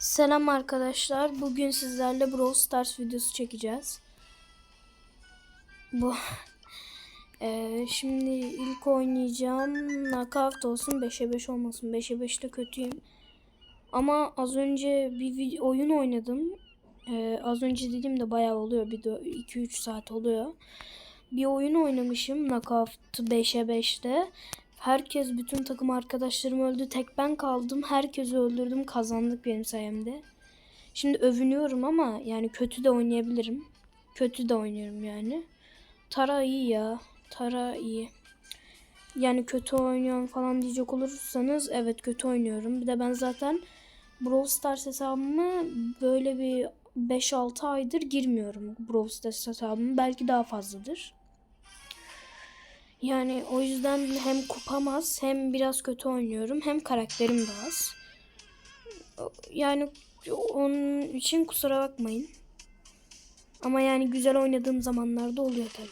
Selam arkadaşlar. Bugün sizlerle Brawl Stars videosu çekeceğiz. Bu Eee, şimdi ilk oynayacağım. Knockout olsun 5'e 5 olmasın. 5'e 5'te kötüyüm. Ama az önce bir oyun oynadım. Eee, az önce dediğimde bayağı oluyor. Bir 2-3 saat oluyor. Bir oyun oynamışım Knockout 5'e 5'te. Herkes bütün takım arkadaşlarım öldü. Tek ben kaldım. Herkesi öldürdüm. Kazandık benim sayemde. Şimdi övünüyorum ama yani kötü de oynayabilirim. Kötü de oynuyorum yani. Tara iyi ya. Tara iyi. Yani kötü oynuyorum falan diyecek olursanız evet kötü oynuyorum. Bir de ben zaten Brawl Stars hesabımı böyle bir 5-6 aydır girmiyorum. Brawl Stars hesabımı belki daha fazladır. Yani o yüzden hem kupam az hem biraz kötü oynuyorum hem karakterim de az. Yani onun için kusura bakmayın. Ama yani güzel oynadığım zamanlarda oluyor tabi.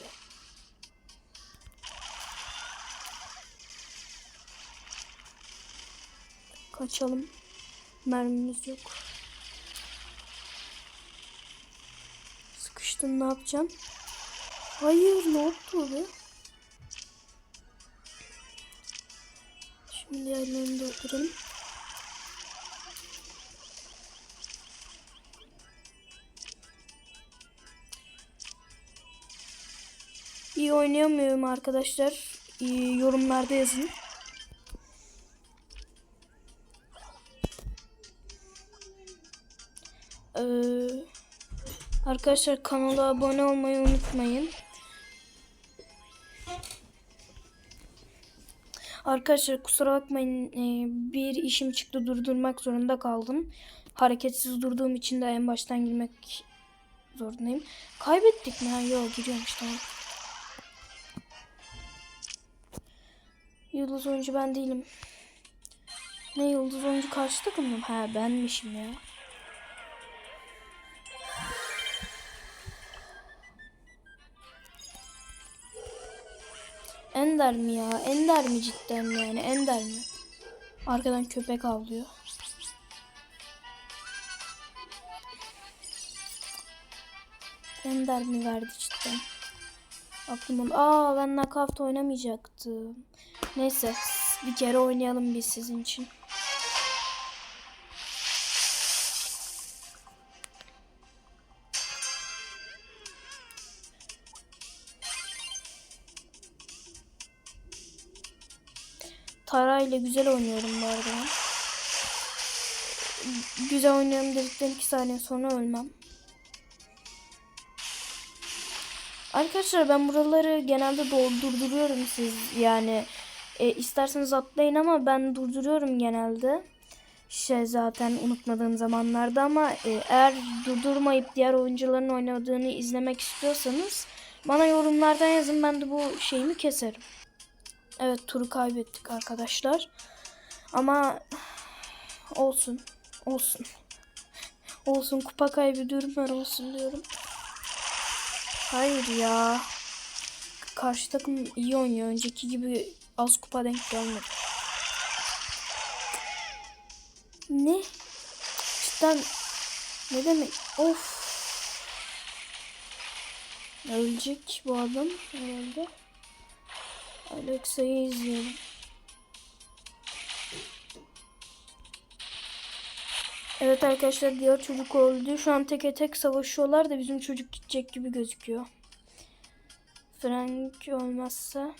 Kaçalım. Mermimiz yok. Sıkıştın ne yapacaksın? Hayır ne oldu be? Şimdi diğerlerini de öldürelim. İyi oynayamıyorum arkadaşlar. İyi, yorumlarda yazın. Ee, arkadaşlar kanala abone olmayı unutmayın. Arkadaşlar kusura bakmayın ee, bir işim çıktı durdurmak zorunda kaldım. Hareketsiz durduğum için de en baştan girmek zorundayım. Kaybettik mi? Ha, yok giriyormuş tamam. Yıldız oyuncu ben değilim. Ne yıldız oyuncu karşı takım mı? Ha benmişim ya. Ender mi ya? Ender mi cidden yani? Ender mi? Arkadan köpek avlıyor. Ender mi verdi cidden? Aklım Aa ben knockout oynamayacaktım. Neyse bir kere oynayalım biz sizin için. Tara ile güzel oynuyorum bu arada. Güzel oynuyorum dedikten 2 saniye sonra ölmem. Arkadaşlar ben buraları genelde durduruyorum siz yani e, isterseniz atlayın ama ben durduruyorum genelde. Şey zaten unutmadığım zamanlarda ama e, eğer durdurmayıp diğer oyuncuların oynadığını izlemek istiyorsanız bana yorumlardan yazın ben de bu şeyimi keserim. Evet turu kaybettik arkadaşlar. Ama olsun. Olsun. Olsun kupa kaybediyorum ben olsun diyorum. Hayır ya. Karşı takım iyi oynuyor. Önceki gibi az kupa denk gelmedi. Ne? Cidden ne demek? Of. Ölecek bu adam herhalde. Alexa'yı izleyelim. Evet arkadaşlar diğer çocuk öldü. Şu an teke tek savaşıyorlar da bizim çocuk gidecek gibi gözüküyor. Frank olmazsa.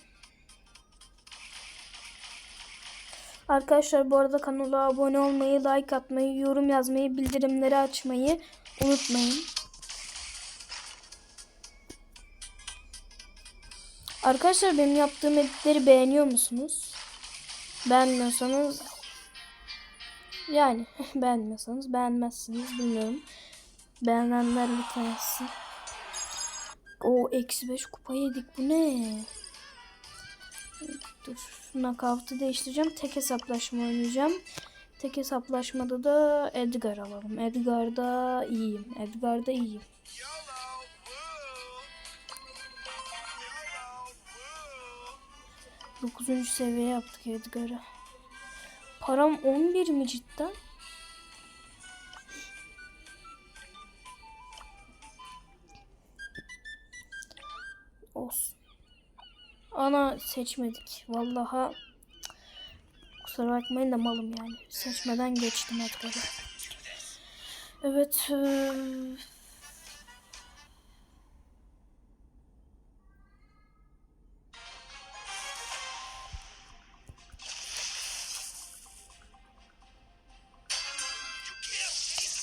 Arkadaşlar bu arada kanala abone olmayı, like atmayı, yorum yazmayı, bildirimleri açmayı unutmayın. Arkadaşlar benim yaptığım editleri beğeniyor musunuz? Beğenmiyorsanız yani beğenmiyorsanız beğenmezsiniz bilmiyorum. Beğenenler lütfen yazsın. O eksi 5 kupa yedik bu ne? Dur knockout'u değiştireceğim. Tek hesaplaşma oynayacağım. Tek hesaplaşmada da Edgar alalım. Edgar'da iyiyim. Edgar'da iyiyim. 9. seviye yaptık Edgar'ı. Param 11 mi cidden? Olsun. Ana seçmedik. Vallaha kusura bakmayın da malım yani. Seçmeden geçtim Edgar'ı. Evet. Ee...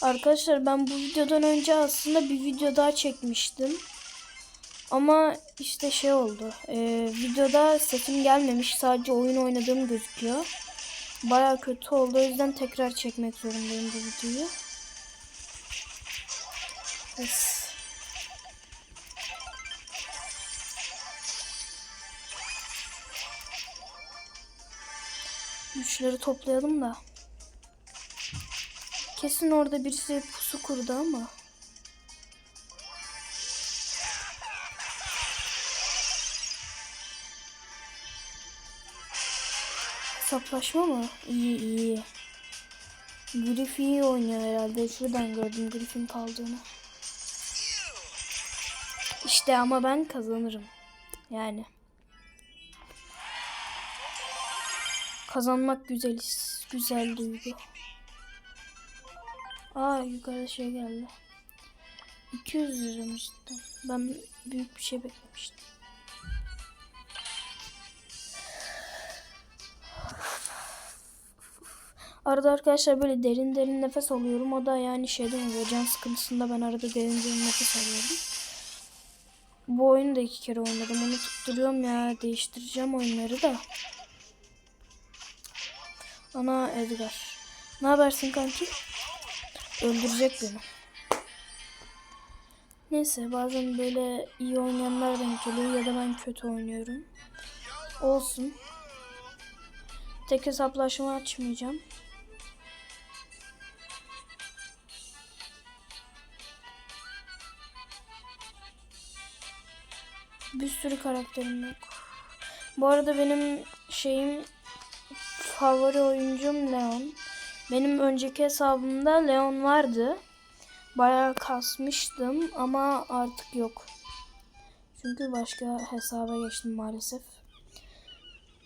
Arkadaşlar ben bu videodan önce aslında bir video daha çekmiştim. Ama işte şey oldu. eee, videoda sesim gelmemiş. Sadece oyun oynadığım gözüküyor. Baya kötü oldu. O yüzden tekrar çekmek zorundayım bu videoyu. Yes. Güçleri toplayalım da. Kesin orada birisi pusu kurdu ama. Hesaplaşma mı? İyi iyi. Griff iyi oynuyor herhalde. Şuradan gördüm Griff'in kaldığını. İşte ama ben kazanırım. Yani. Kazanmak güzel güzel duygu. Aa yukarıda şey geldi. 200 liramış. Ben büyük bir şey beklemiştim. Arada arkadaşlar böyle derin derin nefes alıyorum. O da yani şeyden oluyor. Can sıkıntısında ben arada derin derin nefes alıyorum. Bu oyunu da iki kere oynadım. Onu tutturuyorum ya. Değiştireceğim oyunları da. Ana Edgar. Ne habersin kanki? Öldürecek beni. Neyse bazen böyle iyi oynayanlar denk geliyor ya da ben kötü oynuyorum. Olsun. Tek hesaplaşma açmayacağım. Bir sürü karakterim yok. Bu arada benim şeyim favori oyuncum Leon. Benim önceki hesabımda Leon vardı. Bayağı kasmıştım ama artık yok. Çünkü başka hesaba geçtim maalesef.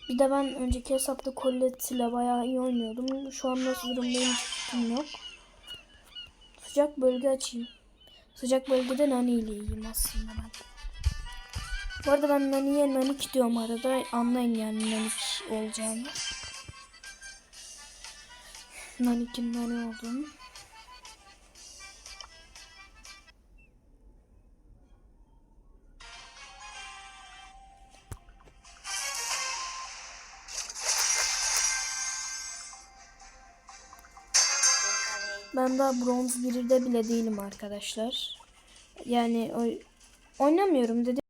Bir de ben önceki hesapta Colette ile bayağı iyi oynuyordum. Şu an nasıl durumdayım fikrim yok. Sıcak bölge açayım. Sıcak bölgede Nani ile iyiyim aslında ben. Bu arada ben Nani'ye Nanik diyorum arada. Anlayın yani Nanik olacağını. Nanik'in Nani olduğunu. Ben daha bronz 1'de bile değilim arkadaşlar. Yani oynamıyorum dedim.